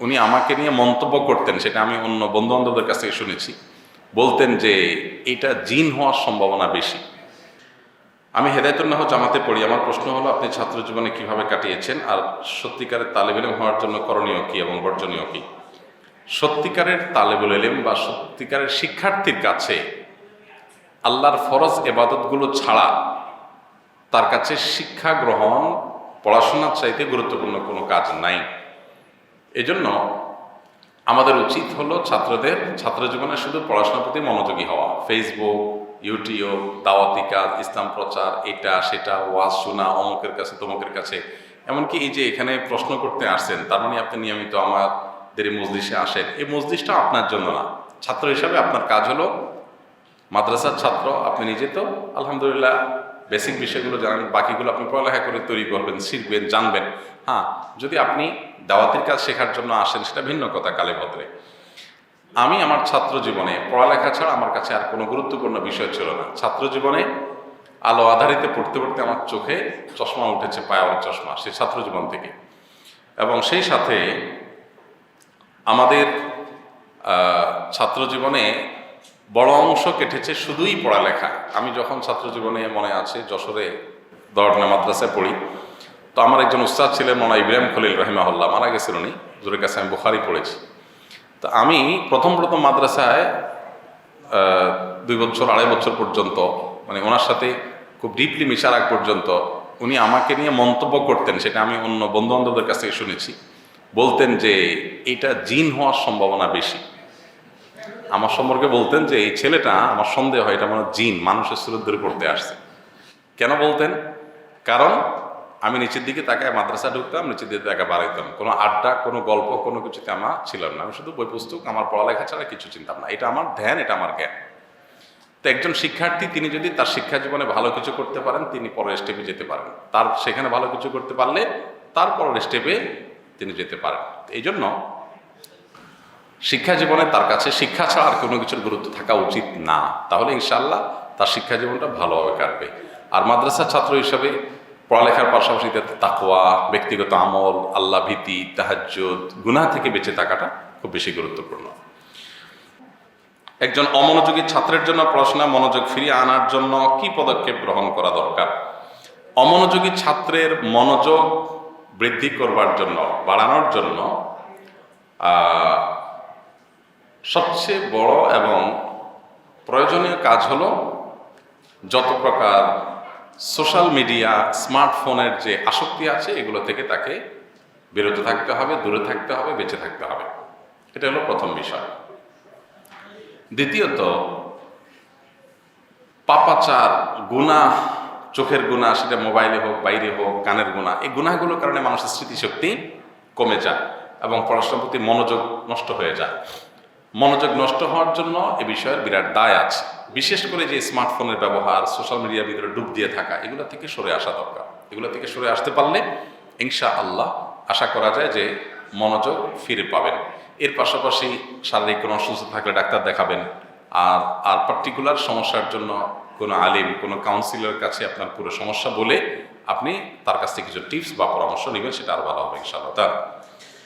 উনি আমাকে নিয়ে মন্তব্য করতেন, সেটা আমি অন্য বন্ধু বান্ধবদের কাছ থেকে শুনেছি। বলতেন যে, এটা জিন হওয়ার সম্ভাবনা বেশি। আমি হেদায়তুল্লাহ জামাতে পড়ি। আমার প্রশ্ন হলো, আপনি ছাত্র জীবনে কীভাবে কাটিয়েছেন? আর সত্যিকারের তালেবেলেম হওয়ার জন্য করণীয় কি এবং বর্জনীয় কি? সত্যিকারের তালেবুল এলেম বা সত্যিকারের শিক্ষার্থীর কাছে আল্লাহর ফরজ এবাদতগুলো ছাড়া তার কাছে শিক্ষা গ্রহণ, পড়াশোনার চাইতে গুরুত্বপূর্ণ কোনো কাজ নাই। এজন্য আমাদের উচিত হলো ছাত্রদের, ছাত্র জীবনে শুধু পড়াশোনার প্রতি মনোযোগী হওয়া। ফেসবুক ইউটিউব দাওয়াতি কাজ, ইসলাম প্রচার, এটা, সেটা, ওয়াজ, শোনা, অমুকের কাছে, তমুকের কাছে। এমনকি এই যে এখানে প্রশ্ন করতে আসছেন, তার মানে আপনি নিয়মিত আমাদের এই মজলিসে আসেন। এই মজলিসটা আপনার জন্য না। ছাত্র হিসাবে আপনার কাজ হলো মাদ্রাসার ছাত্র, আপনি নিজে তো, আলহামদুলিল্লাহ বেসিক বিষয়গুলো জানেন, বাকিগুলো আপনি পড়ালেখা করে তৈরি করবেন, শিখবেন, জানবেন। হ্যাঁ যদি আপনি দাওয়াতের কাজ শেখার জন্য আসেন, সেটা ভিন্ন কথা কালে ভদ্রে আমি আমার ছাত্র জীবনে, পড়ালেখা ছাড়া আমার কাছে আর কোনো গুরুত্বপূর্ণ বিষয় ছিল না। ছাত্র জীবনে আলো আধারিতে পড়তে পড়তে আমার চোখে চশমা উঠেছে পায়ার চশমা, সেই ছাত্র জীবন থেকে। এবং সেই সাথে আমাদের ছাত্র জীবনে বড় অংশ কেটেছে শুধুই পড়ালেখা। আমি যখন ছাত্র জীবনে মনে আছে যশোরে দরনা মাদ্রাসায় পড়ি, তো আমার একজন উস্তাদ ছিলেন মনা ইব্রাহিম খলিল রহিমাহুল্লাহ, মারা গেছিল উনি। জোরের কাছে আমি বুখারি পড়েছি। তো আমি প্রথম প্রথম মাদ্রাসায় দুই বছর, আড়াই বছর পর্যন্ত মানে ওনার সাথে খুব ডিপলি মিশার আগ পর্যন্ত উনি আমাকে নিয়ে মন্তব্য করতেন, সেটা আমি অন্য বন্ধু বান্ধবদের কাছ থেকে শুনেছি। বলতেন যে এটা জিন হওয়ার সম্ভাবনা বেশি। আমার সম্পর্কে বলতেন যে এই ছেলেটা আমার সন্দেহ হয়, এটা মানে জিন, মানুষের সুরত ধরে পড়তে আসছে। কেন বলতেন? কারণ আমি নিচের দিকে তাকায় মাদ্রাসা ঢুকতাম, নিচের দিকে তাকে বাড়াইতাম কোনো আড্ডা, কোনো গল্প, কোনো কিছুতে আমার ছিলাম না। আমি শুধু বই পুস্তক, আমার পড়ালেখা ছাড়া কিছু চিন্তাম না। এটা আমার ধ্যান, এটা আমার জ্ঞান। তো একজন শিক্ষার্থী, তিনি যদি তার শিক্ষা জীবনে ভালো কিছু করতে পারেন, তিনি পরের স্টেপে যেতে পারেন। তার সেখানে ভালো কিছু করতে পারলে তার পরের স্টেপে তিনি যেতে পারেন। এই জন্য শিক্ষা জীবনে তার কাছে শিক্ষা ছাড়া আর কোনো কিছুর গুরুত্ব থাকা উচিত না। তাহলে ইনশাল্লাহ তার শিক্ষা জীবনটা ভালোভাবে কাটবে। আর মাদ্রাসার ছাত্র হিসাবে পড়ালেখার পাশাপাশি তাতে তাকোয়া ব্যক্তিগত আমল, আল্লাহ ভীতি, তাহাজ্জুদ, গুনাহ থেকে বেঁচে থাকাটা খুব বেশি গুরুত্বপূর্ণ। একজন অমনোযোগী ছাত্রের জন্য পড়াশোনা মনোযোগ ফিরিয়ে আনার জন্য কি পদক্ষেপ গ্রহণ করা দরকার? অমনোযোগী ছাত্রের মনোযোগ বৃদ্ধি করবার জন্য, বাড়ানোর জন্য সবচেয়ে বড় এবং প্রয়োজনীয় কাজ হলো যত প্রকার সোশ্যাল মিডিয়া, স্মার্টফোনের যে আসক্তি আছে, এগুলো থেকে তাকে বিরত থাকতে হবে, দূরে থাকতে হবে, বেঁচে থাকতে হবে। এটা হলো প্রথম বিষয়। দ্বিতীয়ত, পাপাচার গুণা চোখের গুণা সেটা মোবাইলে হোক, বাইরে হোক, কানের গুণা এই গুণাগুলোর কারণে মানুষের স্মৃতিশক্তি কমে যায় এবং পড়াশোনার প্রতি মনোযোগ নষ্ট হয়ে যায়। মনোযোগ নষ্ট হওয়ার জন্য এ বিষয়ের বিরাট দায় আছে। বিশেষ করে যে স্মার্টফোনের ব্যবহার, সোশ্যাল মিডিয়ার ভিতরে ডুব দিয়ে থাকা, এগুলো থেকে সরে আসা দরকার। এগুলো থেকে সরে আসতে পারলে ইনশা আল্লাহ আশা করা যায় যে মনোযোগ ফিরে পাবেন। এর পাশাপাশি শারীরিক কোনো অসুস্থ থাকলে ডাক্তার দেখাবেন। আর আর পার্টিকুলার সমস্যার জন্য কোনো আলিম, কোনো কাউন্সিলর কাছে আপনার পুরো সমস্যা বলে আপনি তার কাছ থেকে কিছু টিপস বা পরামর্শ নেবেন, সেটা আরও ভালো হবে ইনশাআল্লাহ। তার